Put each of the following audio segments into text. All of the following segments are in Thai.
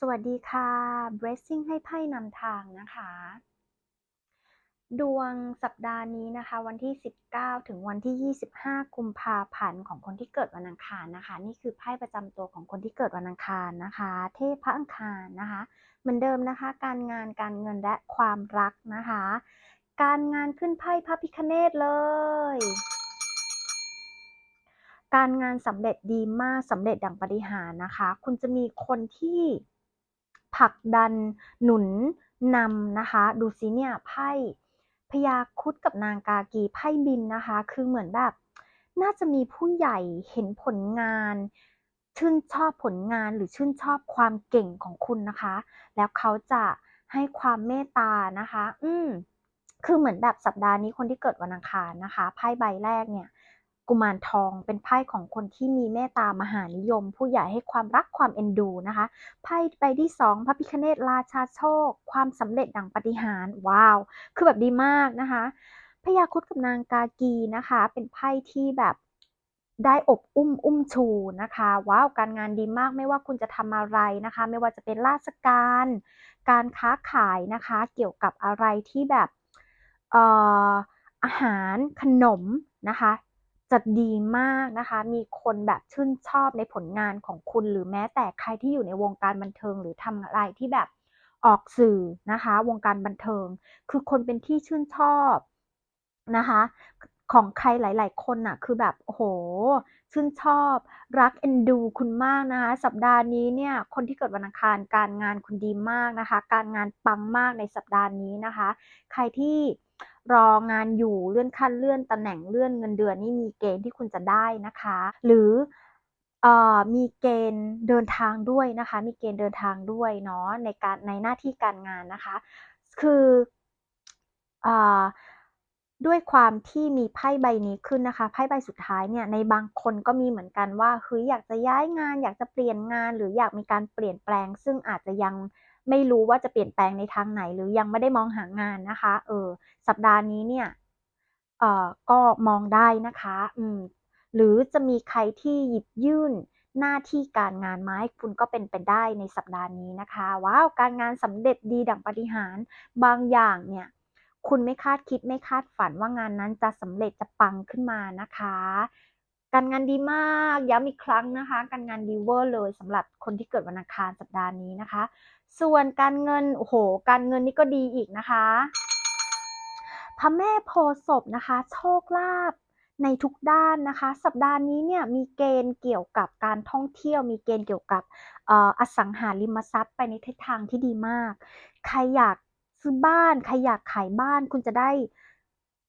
สวัสดีค่ะ Blessing ให้ไพ่นำทางนะคะ ดวงสัปดาห์นี้นะคะ วันที่ 19 ถึงวันที่ 25กุมภาพันธ์ของคนที่เกิดวันอังคารนะคะ นี่คือไพ่ประจำตัวของคนที่เกิดวันอังคารนะคะ เทพพระอังคารนะคะ เหมือนเดิมนะคะ การงานการเงินและความรักนะคะ การงานขึ้นไพ่พระพิคเนตเลยการงานสำเร็จดีมากสำเร็จดังปฏิหารนะคะ คุณจะมีคนที่ ผลักดัน หนุนนำนะคะ ดูซิเนี่ยไพ่พญาคุดกับนางกากีไพ่บินนะคะ คือเหมือนแบบ น่าจะมีผู้ใหญ่เห็นผลงาน ชื่นชอบผลงานหรือชื่นชอบความเก่งของคุณนะคะ แล้วเขาจะให้ความเมตตานะคะ อืมคือเหมือนแบบสัปดาห์นี้คนที่เกิดวันอังคารนะคะไพ่ใบแรกเนี่ย กุมารทองเป็นไพ่ของคนที่มีเมตตามหานิยม ผู้ใหญ่ให้ความรักความเอ็นดูนะคะไพ่ใบที่สองพระพิคเนตราชาโชค ความสำเร็จดังปฏิหารว้าว คือแบบดีมากนะคะพญาคุดกับนางกากีนะคะ เป็นไพ่ที่แบบได้อบอุ้มอุ้มชูนะคะว้าวการงานดีมากไม่ว่าคุณจะทำอะไรนะคะ ไม่ว่าจะเป็นราชการ การค้าขายนะคะ เกี่ยวกับอะไรที่แบบอออาหารขนมนะคะ จะดีมากนะคะ มีคนแบบชื่นชอบในผลงานของคุณ หรือแม้แต่ใครที่อยู่ในวงการบันเทิงหรือทำอะไรที่แบบออกสื่อนะคะ วงการบันเทิง คือคนเป็นที่ชื่นชอบนะคะ ของใครหลาย ๆ คนน่ะ คือแบบโอ้โห ชื่นชอบ รักเอ็นดูคุณมากนะคะ สัปดาห์นี้เนี่ย คนที่เกิดวันอังคารการงานคุณดีมากนะคะ การงานปังมากในสัปดาห์นี้นะคะ ใครที่ รองานอยู่เลื่อนขั้นเลื่อนตำแหน่งเลื่อนเงินเดือนนี่มีเกณฑ์ที่คุณจะได้นะคะ หรือมีเกณฑ์เดินทางด้วยนะคะ มีเกณฑ์เดินทางด้วยเนาะในการในหน้าที่การงานนะคะ คืออด้วยความที่มีไพ่ใบนี้ขึ้นนะคะไพ่ใบสุดท้ายเนี่ยในบางคนก็มีเหมือนกันว่าเฮ้ยอยากจะย้ายงาน อยากจะเปลี่ยนงาน หรืออยากมีการเปลี่ยนแปลง ซึ่งอาจจะยัง ไม่รู้ว่าจะเปลี่ยนแปลงในทางไหน หรือยังไม่ได้มองหางานนะคะ เออ สัปดาห์นี้เนี่ย เอ่อ ก็มองได้นะคะ อืม หรือจะมีใครที่หยิบยื่นหน้าที่การงานมาให้คุณก็เป็นไปได้ในสัปดาห์นี้นะคะ ว้าว การงานสำเร็จดีดั่งปาฏิหาริ์บางอย่างเนี่ย คุณไม่คาดคิดไม่คาดฝันว่างานนั้นจะสำเร็จจะปังขึ้นมานะคะ การงานดีมาก ย้ำอีกครั้งนะคะ การงานดีเวอร์เลยสำหรับคนที่เกิดวันอังคารสัปดาห์นี้นะคะ ส่วนการเงินโอ้โห การเงินนี่ก็ดีอีกนะคะพระแม่โพศพนะคะ โชคลาภในทุกด้านนะคะ สัปดาห์นี้เนี่ยมีเกณฑ์เกี่ยวกับการท่องเที่ยว มีเกณฑ์เกี่ยวกับอ่ออสังหาริมทรัพย์ไปในทิศทางที่ดีมาก ใครอยากซื้อบ้าน ใครอยากขายบ้านคุณจะได้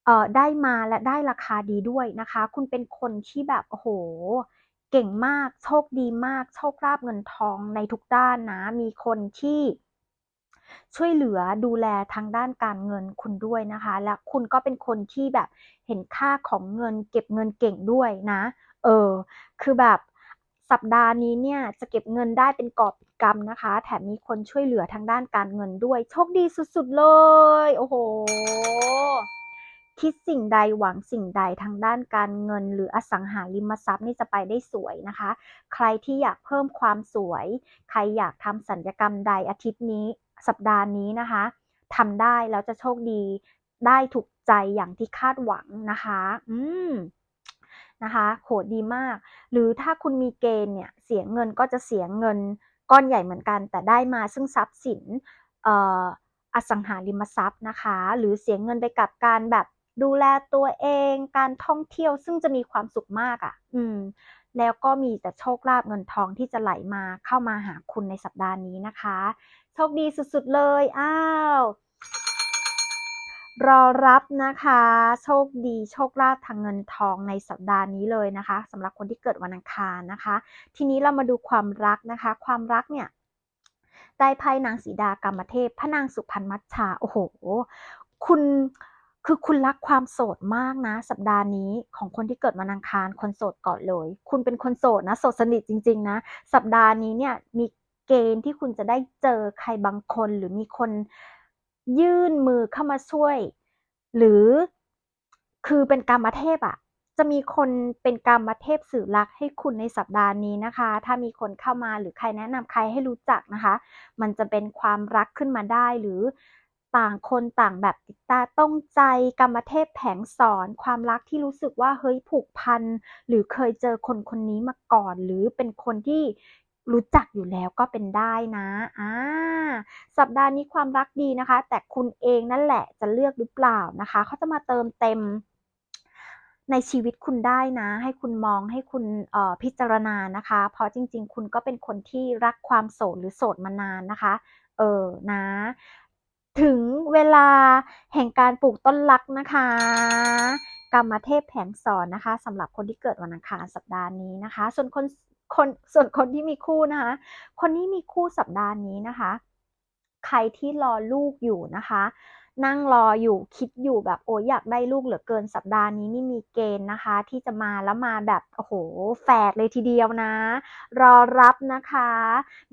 เอ่อได้มาและได้ราคาดีด้วยนะคะ คุณเป็นคนที่แบบโอ้โห เก่งมาก โชคดีมาก โชคลาภเงินทองในทุกด้านนะ มีคนที่ช่วยเหลือดูแลทางด้านการเงินคุณด้วยนะคะ และคุณก็เป็นคนที่แบบเห็นค่าของเงิน เก็บเงินเก่งด้วยนะ เออ คือแบบสัปดาห์นี้เนี่ยจะเก็บเงินได้เป็นกอบเป็นกำนะคะ แถมมีคนช่วยเหลือทางด้านการเงินด้วย โชคดีสุดๆเลย โอ้โห คิดสิ่งใดหวังสิ่งใดทางด้านการเงิน หรืออสังหาริมทรัพย์นี่จะไปได้สวยนะคะ ใครที่อยากเพิ่มความสวย ใครอยากทำสัญญกรรมใดอาทิตย์นี้สัปดาห์นี้นะคะทำได้แล้วจะโชคดีได้ถูกใจอย่างที่คาดหวังนะคะ อืมนะคะโหดีมาก หรือถ้าคุณมีเกณฑ์เนี่ยเสียเงินก็จะเสียเงินก้อนใหญ่เหมือนกัน แต่ได้มาซึ่งทรัพย์สินอออสังหาริมทรัพย์นะคะ หรือเสียเงินไปกับการแบบ ดูแลตัวเองการท่องเที่ยวซึ่งจะมีความสุขมากอะ่ะ อืม แล้วก็มีแต่โชคลาภเงินทองที่จะไหลมาเข้ามาหาคุณในสัปดาห์นี้นะคะ โชคดีสุดๆเลยอ้าวรอรับนะคะ โชคดีโชคลาภทางเงินทองในสัปดาห์นี้เลยนะคะสำหรับคนที่เกิดวันอังคารนะคะ ทีนี้เรามาดูความรักนะคะ ความรักเนี่ยได้ไพ่นางสีดากรรมเทพพระนางสุพรรณมัชชาโอ้โห คุณ คือคุณรักความโสดมากนะ สัปดาห์นี้ของคนที่เกิดวันอังคารคนโสดก่อนเลย คุณเป็นคนโสดนะโสดสนิทจริง ๆ นะ สัปดาห์นี้เนี่ยมีเกณฑ์ที่คุณจะได้เจอใครบางคนหรือมีคนยื่นมือเข้ามาช่วย หรือคือเป็นกรรมเทพอะจะมีคนเป็นกามเทพสื่อรักให้คุณในสัปดาห์นี้นะคะ ถ้ามีคนเข้ามาหรือใครแนะนำใครให้รู้จักนะคะ มันจะเป็นความรักขึ้นมาได้หรือ ต่างคนต่างแบบติดตาต้องใจกามเทพแผงสอนความรักที่รู้สึกว่าเฮ้ยผูกพัน หรือเคยเจอคนคนนี้มาก่อน หรือเป็นคนที่รู้จักอยู่แล้วก็เป็นได้นะอ่าสัปดาห์นี้ความรักดีนะคะ แต่คุณเองนั่นแหละจะเลือกหรือเปล่านะคะ เขาจะมาเติมเต็มในชีวิตคุณได้นะ ให้คุณมองให้คุณพิจารณานะคะ เพราะจริง ๆ คุณก็เป็นคนที่รักความโสดหรือโสดมานานนะคะ เออนะ ถึงเวลาแห่งการปลูกต้นรักนะคะกามเทพแผงสอนนะคะสำหรับคนที่เกิดวันอังคารสัปดาห์นี้นะคะ ส่วนคนคนส่วนคนที่มีคู่นะคะ คนที่มีคู่สัปดาห์นี้นะคะ ใครที่รอลูกอยู่นะคะ นั่งรออยู่คิดอยู่แบบโอ๊ยอยากได้ลูกเหลือเกินสัปดาห์นี้นี่มีเกณฑ์นะคะ ที่จะมาแล้วมาแบบโอ้โฮแฝดเลยทีเดียวนะ รอรับนะคะ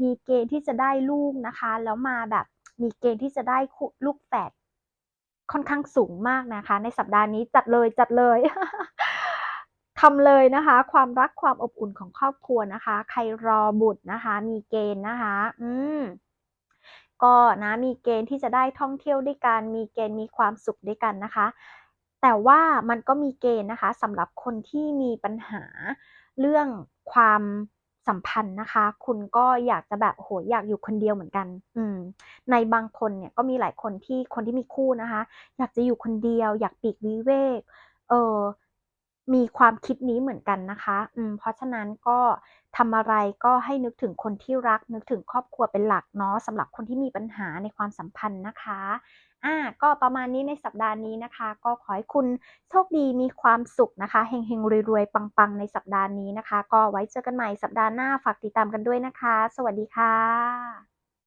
มีเกณฑ์ที่จะได้ลูกนะคะ แล้วมาแบบ มีเกณฑ์ที่จะได้ลูกแฝดค่อนข้างสูงมากนะคะ ในสัปดาห์นี้จัดเลยจัดเลยทำเลยนะคะ ความรักความอบอุ่นของครอบครัวนะคะ ใครรอบุตรนะคะ มีเกณฑ์นะคะ อืมก็นะมีเกณฑ์ที่จะได้ท่องเที่ยวด้วยกัน มีเกณฑ์มีความสุขด้วยกันนะคะ แต่ว่ามันก็มีเกณฑ์นะคะสำหรับคนที่มีปัญหาเรื่องความ สัมพันธ์นะคะ คุณก็อยากจะแบบโหอยากอยู่คนเดียวเหมือนกัน อืม ในบางคนเนี่ยก็มีหลายคนที่คนที่มีคู่นะคะ อยากจะอยู่คนเดียว อยากปีกวิเวก เออ มีความคิดนี้เหมือนกันนะคะอืมเพราะฉะนั้นก็ทำอะไรก็ให้นึกถึงคนที่รัก นึกถึงครอบครัวเป็นหลักเนาะสำหรับคนที่มีปัญหาในความสัมพันธ์นะคะอ่าก็ประมาณนี้ในสัปดาห์นี้นะคะ ก็ขอให้คุณโชคดีมีความสุขนะคะเฮงๆรวยๆปังๆ ในสัปดาห์นี้นะคะ ก็ไว้เจอกันใหม่สัปดาห์หน้าฝากติดตามกันด้วยนะคะ สวัสดีค่ะ